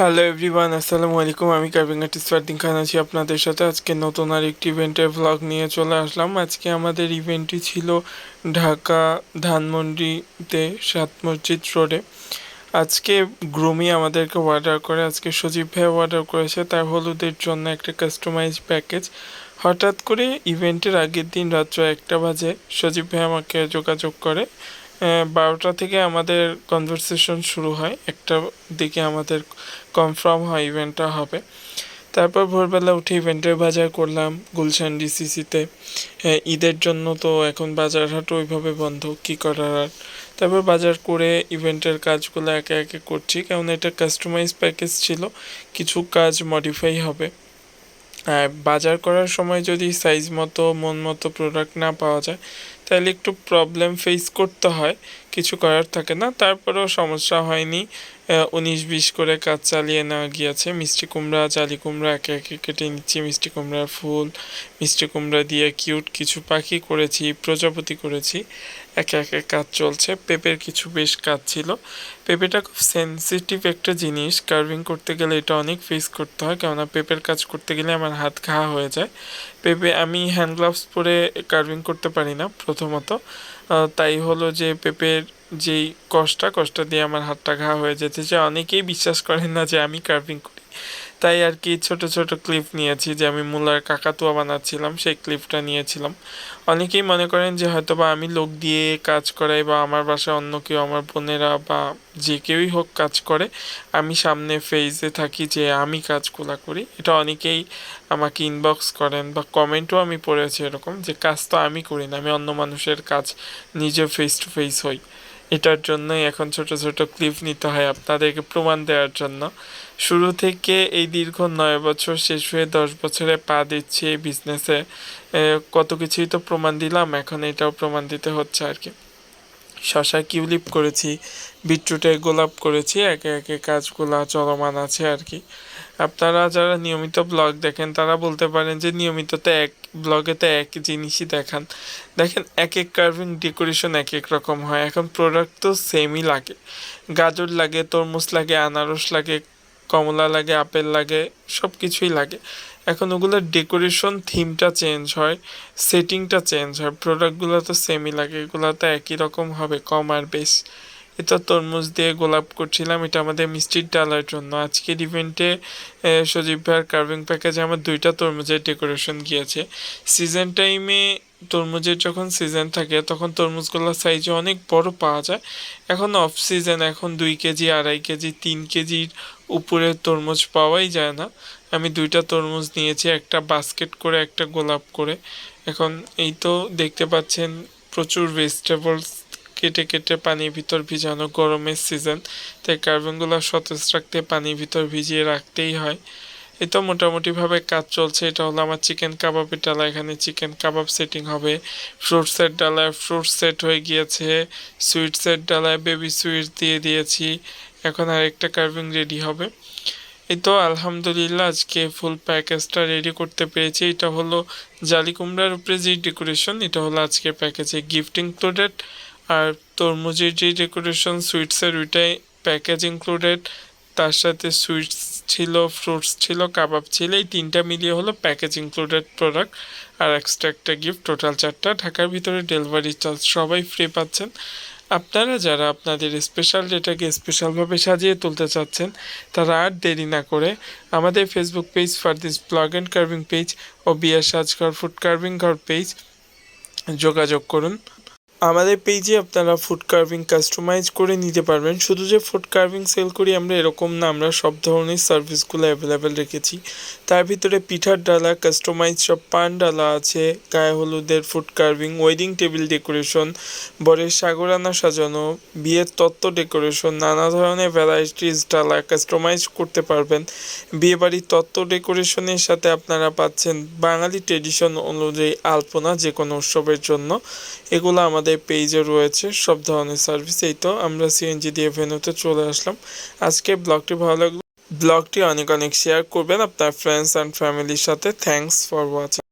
Hello everyone আসসালামু আলাইকুম আমি কার্ভিং আর্টিস্ট ফারদিন খান আছি আপনাদের সাথে। আজকে নতুন আর একটি ইভেন্টের ভ্লগ নিয়ে চলে আসলাম। আজকে আমাদের ইভেন্টটি ছিল ঢাকা ধানমন্ডিতে সাত মসজিদ রোডে আজকে গ্রুমি আমাদেরকে অর্ডার করে, আজকে সজীব ভাই অর্ডার করেছে। তার হলুদের জন্য একটা কাস্টমাইজ প্যাকেজ হঠাৎ করে ইভেন্টের আগের দিন রাত্র একটা বাজে, সজীব ভাই আমাকে যোগাযোগ করে। বারোটা থেকে আমাদের কনভারসেশন শুরু হয়। একটা দিকে আমাদের কনফার্ম হয় ইভেন্টটা হবে। তারপর ভোরবেলা উঠে ইভেন্টের বাজার করলাম গুলশান ডিসিসিতে ঈদের জন্য তো এখন বাজার হাট ওইভাবে বন্ধ, কী করার আর? তারপর বাজার করে ইভেন্টের কাজগুলো একে একে করছি, কারণ এটা কাস্টমাইজ প্যাকেজ ছিল, কিছু কাজ মডিফাই হবে। বাজার করার সময় যদি সাইজ মতো, মন মতো প্রোডাক্ট না পাওয়া যায় তাহলে একটু প্রবলেম ফেস করতে হয় কিছু করার থাকে না তারপরেও সমস্যা হয়নি। উনিশ, বিশ করে কাজ চালিয়ে নেওয়া গিয়েছে। মিষ্টি কুমড়া, জালি কুমড়া, একে একে কেটে নিচ্ছি। মিষ্টি কুমড়ার ফুল, মিষ্টি কুমড়া দিয়ে কিউট কিছু পাখি করেছি, প্রজাপতি করেছি। একে একে কাজ চলছে। পেঁপের কিছু বেশ কাজ ছিল। পেঁপেটা খুব সেন্সিটিভ একটা জিনিস। কার্ভিং করতে গেলে এটা অনেক ফেস করতে হয়। কেননা পেঁপের কাজ করতে গেলে আমার হাত ঘা হয়ে যায়। পেঁপে আমি হ্যান্ড গ্লাভস পরে কার্ভিং করতে পারি না প্রথমত। তাই হলো যে পেঁপের যেই কষ্টটা, কষ্ট দিয়ে আমার হাতটা ঘা হয়ে যেতে যে অনেকেই বিশ্বাস করেন না যে আমি কার্ভিং করি। তাই আর কি ছোট ছোট ক্লিপ নিয়েছি যে আমি মূলার কাকাতুয়া বানাচ্ছিলাম, সেই ক্লিপটা নিয়েছিলাম। অনেকেই মনে করেন যে হয়তো বা আমি লোক দিয়ে কাজ করাই বা আমার বাসায় অন্য কেউ, আমার বোনেরা বা যে কেউই হোক কাজ করে, আমি সামনে ফেজে থাকি যে আমি কাজগুলো করি। এটা অনেকেই আমাকে ইনবক্স করেন বা কমেন্টও আমি পড়েছি এরকম যে, কাজ তো আমি করি না, আমি অন্য মানুষের কাজ নিজে ফেস টু ফেস হই। এটার জন্যই এখন ছোট ছোট ক্লিপ নিতে হয় আপনাদেরকে প্রমাণ দেওয়ার জন্য। শুরু থেকে এই দীর্ঘ নয় বছর শেষ হয়ে দশ বছরে পা দিচ্ছি এই বিজনেসে কত কিছুই তো প্রমাণ দিলাম, এখন এটাও প্রমাণ দিতে হচ্ছে আর কি। শশা কিউলিপ করেছি বিটরুটে গোলাপ করেছি, একে একে কাজগুলা চলমান আছে আর কি। আপনারা যারা নিয়মিত ব্লগ দেখেন, তারা বলতে পারেন যে নিয়মিত তো এক, ব্লগে তো এক জিনিসই দেখান। দেখেন এক এক কার্ভিং ডেকোরেশন এক এক রকম হয়। এখন প্রোডাক্ট তো সেমই লাগে। গাজর লাগে, তরমুজ লাগে, আনারস লাগে, কমলা লাগে, আপেল লাগে সব কিছুই লাগে। এখন ওগুলোর ডেকোরেশন থিমটা চেঞ্জ হয় সেটিংটা চেঞ্জ হয় প্রোডাক্টগুলো তো সেমই লাগে, এগুলো তো একই রকম হবে, কম আর বেশ। এটা তরমুজ দিয়ে গোলাপ করছিলাম, এটা আমাদের মিষ্টির ডালার জন্য। আজকের ইভেন্টে সজীব ভাইয়ের কার্ভিং প্যাকেজে আমার দুইটা তরমুজের ডেকোরেশন গিয়েছে। সিজন টাইমে তরমুজের যখন সিজন থাকে, তখন তরমুজগুলোর সাইজে অনেক বড় পাওয়া যায়। এখন অফ সিজন এখন দুই কেজি, আড়াই কেজি, তিন কেজির উপরে তরমুজ পাওয়াই যায় না। আমি দুইটা তরমুজ নিয়েছি, একটা বাস্কেট করে, একটা গোলাপ করে। এখন এই তো দেখতে পাচ্ছেন, প্রচুর ভেজিটেবলস কেটে কেটে পানির ভিতর ভিজানো গরমের সিজন তাই কার্বনগুলো সতেজ রাখতে, পানির ভিতর ভিজিয়ে রাখতেই হয়। এই তো মোটামুটিভাবে কাজ চলছে। এটা হলো আমার চিকেন কাবাবের ডালা। এখানে চিকেন কাবাব সেটিং হবে। ফ্রুটসের ডালায় ফ্রুট সেট হয়ে গিয়েছে। সুইটসের ডালায় বেবি সুইট দিয়ে দিয়েছি। এখন আরেকটা কার্ভিং রেডি হবে। এই তো আলহামদুলিল্লাহ, আজকে ফুল প্যাকেজটা রেডি করতে পেরেছি। এটা হলো জালি কুমড়ার উপরে যে ডেকোরেশন এটা হলো আজকের প্যাকেজে গিফট ইনক্লুডেড আর তরমুজের যে ডেকোরেশন সুইটসের ওইটাই প্যাকেজ ইনক্লুডেড তার সাথে সুইটস ছিল ফ্রুটস ছিল কাবাব ছিল, এই তিনটা মিলিয়ে হলো প্যাকেজ ইনক্লুডেড প্রোডাক্ট আর এক্সট্রা একটা গিফট টোটাল চারটা। ঢাকার ভিতরে ডেলিভারি চার্জ সবাই ফ্রি পাচ্ছেন। আপনারা যারা আপনাদের স্পেশাল ডেটাকে স্পেশালভাবে সাজিয়ে তুলতে চাচ্ছেন, তারা আর দেরি না করে আমাদের Facebook page for this blog and carving page ও বিয়ার সাজঘর ফুড কার্ভিং ঘর পেজ যোগাযোগ করুন। আমাদের পেজে আপনারা ফুড কার্ভিং কাস্টমাইজ করে নিতে পারবেন। শুধু যে ফুড কার্ভিং সেল করি আমরা এরকম না, আমরা সব ধরনের সার্ভিসগুলো অ্যাভেলেবেল রেখেছি। তার ভিতরে পিঠার ডালা কাস্টমাইজ সব পান ডালা আছে, গায়ে হলুদের food carving wedding table decoration বরের সাগরানা সাজানো, বিয়ের তত্ত্ব ডেকোরেশন নানা ধরনের ভ্যারাইটিস ডালা কাস্টমাইজ করতে পারবেন। বিয়েবাড়ির তত্ত্ব ডেকোরেশনের সাথে আপনারা পাচ্ছেন বাঙালি ট্রেডিশন অনুযায়ী আলপনা যে কোনো উৎসবের জন্য। এগুলো আমাদের আমাদের পেজে রয়েছে সব ধরনের সার্ভিস এই তো আমরা সিএনজি দিয়ে ভেনুতে চলে আসলাম। আজকে ব্লগটি ভালো লাগল ব্লগটি অনেক অনেক শেয়ার করবেন আপনার ফ্রেন্ডস অ্যান্ড ফ্যামিলির সাথে। Thanks for watching